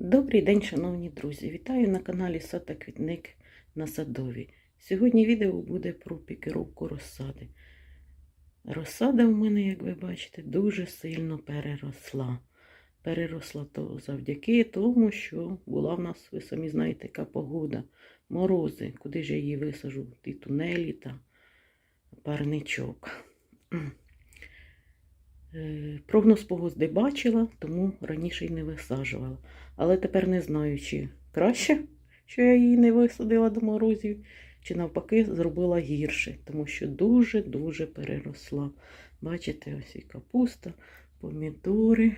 Добрий день, шановні друзі! Вітаю на каналі Сад та Квітник на Садові. Сьогодні відео буде про пікіровку розсади. Розсада в мене, як ви бачите, дуже сильно переросла. Переросла то завдяки тому, що була в нас, ви самі знаєте, яка погода. Морози, куди ж я її висажу, ті тунелі та парничок. Е, Прогноз погоди бачила, тому раніше й не висаджувала. Але тепер не знаю, чи краще, що я її не висадила до морозів, чи навпаки зробила гірше, тому що дуже-дуже переросла. Бачите, ось і капуста, помідори.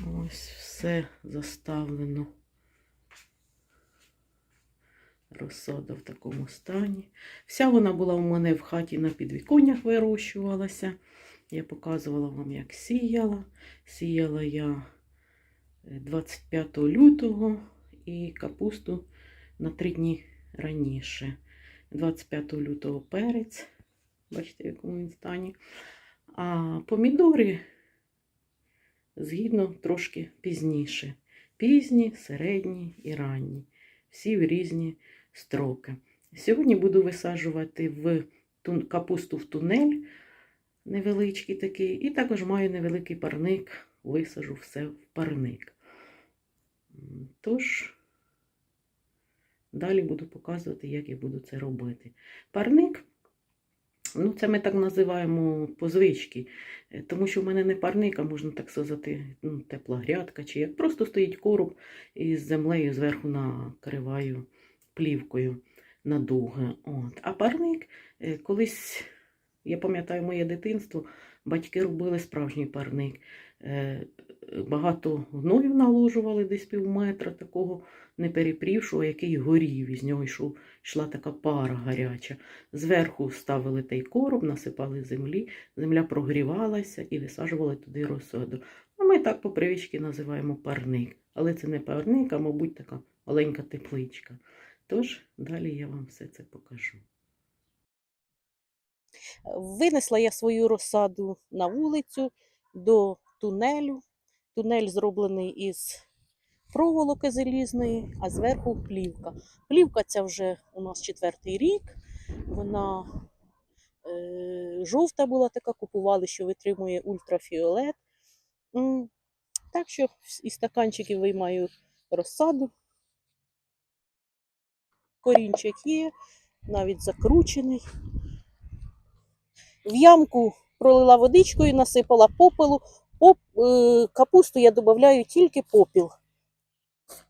Ось все заставлено. Розсада в такому стані. Вся вона була у мене в хаті на підвіконнях вирощувалася. Я показувала вам, як сіяла. Сіяла я 25 лютого і капусту на три дні раніше. 25 лютого перець, бачите, в якому він стані. А помідори згідно трошки пізніше. Пізні, середні і ранні. Всі в різні строки. Сьогодні буду висаджувати в капусту в тунель невеличкий такий, і також маю невеликий парник, висажу все в парник. Тож, далі буду показувати, як я буду це робити. Парник, ну це ми так називаємо по звичці, е, тому що в мене не парник, а можна так сказати, ну, тепла грядка, чи як просто стоїть короб із землею зверху накриваю плівкою надовго. От. А парник е, колись, я пам'ятаю моє дитинство, батьки робили справжній парник. Е, Багато гною наложували десь пів метра, такого не перепрівшого, який горів. Із нього йшов, йшла така пара гаряча. Зверху ставили той короб, насипали землі, земля прогрівалася і висаджували туди розсаду. А ми так по привичці називаємо парник. Але це не парник, а, мабуть, така маленька тепличка. Тож далі я вам все це покажу. Винесла я свою розсаду на вулицю до тунелю. Тунель зроблений із проволоки залізної, а зверху плівка. Плівка ця вже у нас четвертий рік. Вона е, жовта була така, купували, що витримує ультрафіолет. Так що із стаканчиків виймаю розсаду. Корінчик є, навіть закручений. В ямку пролила водичкою, насипала попелу. Поп, е, капусту я додаю тільки попіл.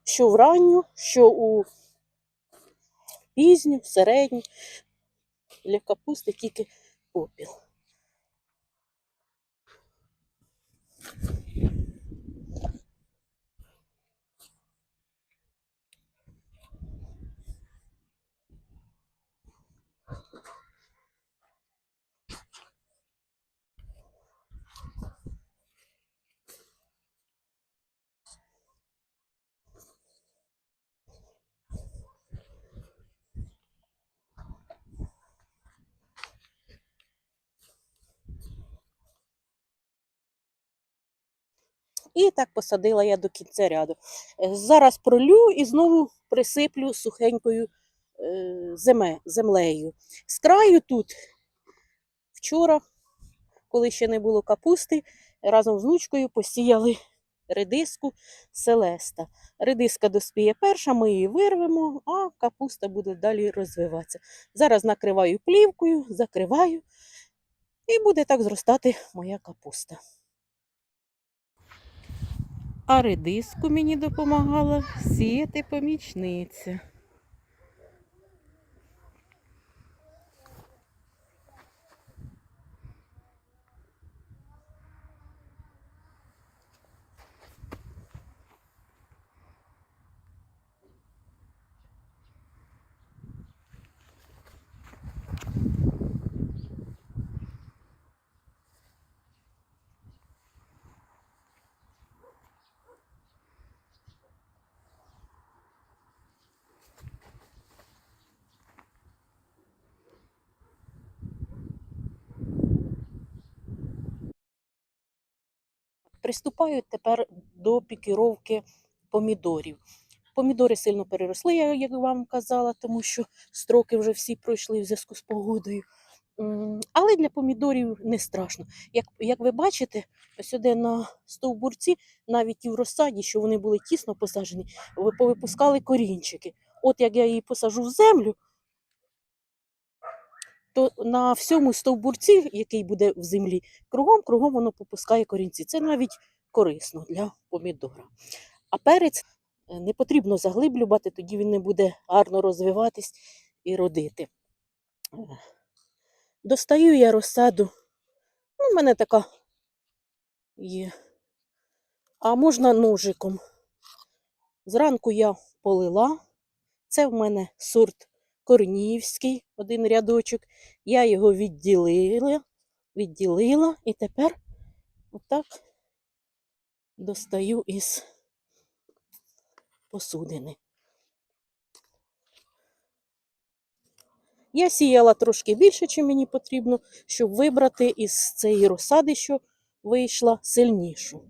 Що в ранню, що у пізню, в середню. Для капусти тільки попіл. І так посадила я до кінця ряду. Е, Зараз пролю і знову присиплю сухенькою е, землею. З краю тут вчора, коли ще не було капусти, разом з внучкою посіяли редиску селеста. Редиска доспіє перша, ми її вирвемо, а капуста буде далі розвиватися. Зараз накриваю плівкою, закриваю, і буде так зростати моя капуста. А редиску мені допомагала сіяти помічниця. Приступаю тепер до пікіровки помідорів. Помідори сильно переросли, як вам казала, тому що строки вже всі пройшли в зв'язку з погодою. Але для помідорів не страшно. Як, як ви бачите, де на стовбурці, навіть і в розсаді, що вони були тісно посаджені, ви повипускали корінчики. От як я її посажу в землю, то на всьому стовбурці, який буде в землі, кругом кругом воно попускає корінці. Це навіть корисно для помідора. А перець е, не потрібно заглиблювати, тоді він не буде гарно розвиватись і родити. Е, Достаю я розсаду. Ну, в мене така є. А можна ножиком. Зранку я полила. Це в мене сорт Корнівський, один рядочок. Я його відділила, відділила і тепер отак достаю із посудини. Я сіяла трошки більше, чим мені потрібно, щоб вибрати із цієї розсади, що вийшла, сильнішу.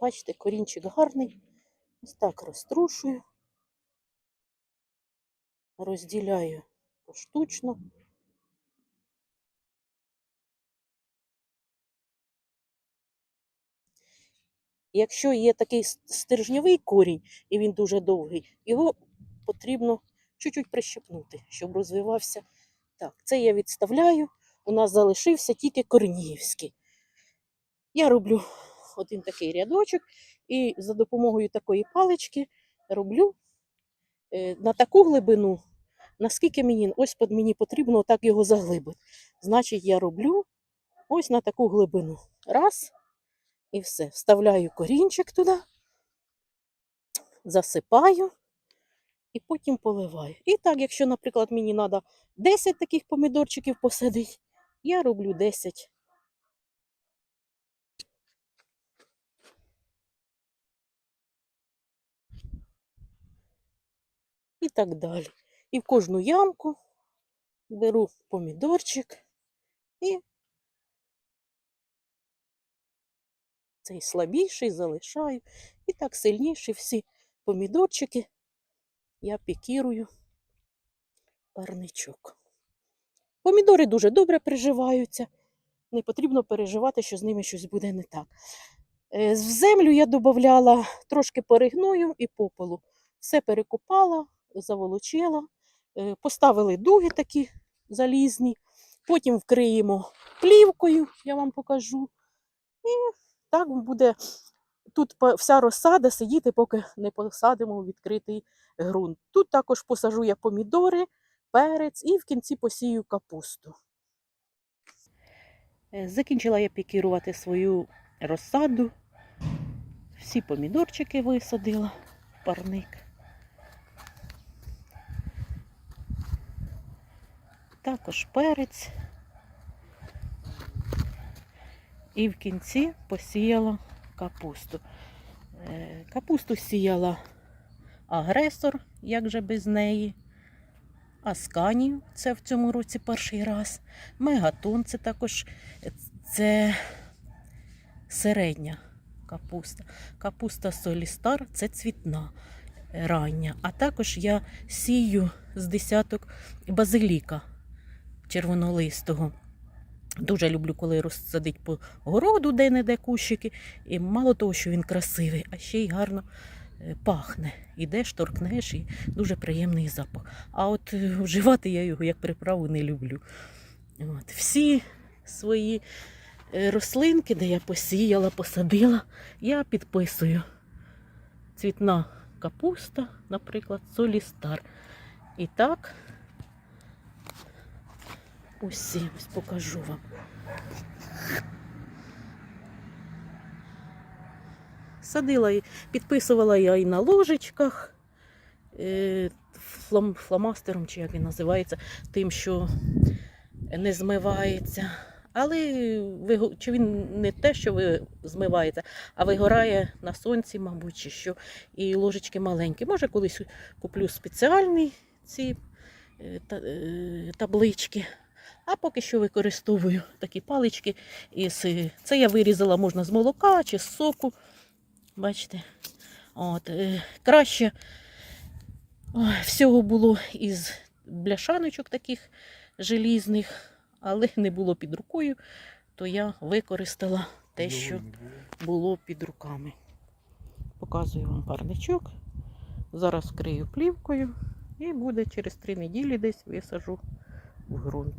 Бачите, корінчик гарний. Ось так розтрушую, розділяю поштучно. Якщо є такий стержневий корінь, і він дуже довгий, його потрібно чуть-чуть прищепнути, щоб розвивався. Так, це я відставляю. У нас залишився тільки корнівський. Я роблю один такий рядочок і за допомогою такої палички роблю на таку глибину, наскільки мені, ось мені потрібно так його заглибити. Значить, я роблю ось на таку глибину. Раз, і все. Вставляю корінчик туди, засипаю і потім поливаю. І так, якщо, наприклад, мені треба 10 таких помідорчиків посадити, я роблю 10. І так далі. І в кожну ямку беру помідорчик і цей слабіший залишаю. І так сильніші всі помідорчики я пікірую парничок. Помідори дуже добре приживаються. Не потрібно переживати, що з ними щось буде не так. Е, В землю я додавала трошки перегною і попелу. Все перекопала, заволочила, е, поставили дуги такі залізні, потім вкриємо плівкою, я вам покажу. І так буде тут вся розсада сидіти, поки не посадимо у відкритий ґрунт. Тут також посажу я помідори, перець і в кінці посію капусту. Е, Закінчила я пікірувати свою розсаду. Всі помідорчики висадила, парник. Також перець. І в кінці посіяла капусту. Е, Капусту сіяла агресор, як же без неї. Асканію, це в цьому році перший раз. Мегатон це також це середня капуста. Капуста Солістар це цвітна е, рання. А також я сію з десяток базиліка червонолистого. Дуже люблю, коли розсадить по городу де-не-де кущики. І мало того, що він красивий, а ще й гарно е, пахне. Ідеш, торкнеш і дуже приємний запах. А от е, вживати я його як приправу не люблю. От, всі свої е, рослинки, де я посіяла, посадила, я підписую. Цвітна капуста, наприклад, солістар. І так, усі ось покажу вам. Садила і підписувала я і на ложечках е, флом, фломастером, чи як він називається, тим, що не змивається. Але чи він не те, що ви змивається, а вигорає на сонці, мабуть, чи що. І ложечки маленькі. Може, колись куплю спеціальні ці е, е, таблички. А поки що використовую такі палички. Із, це я вирізала можна з молока чи з соку. Бачите? От, е, краще всього було із бляшаночок таких желізних, але не було під рукою, то я використала те, що було під руками. Показую вам парничок. Зараз вкрию плівкою і буде через три неділі десь висажу в ґрунт.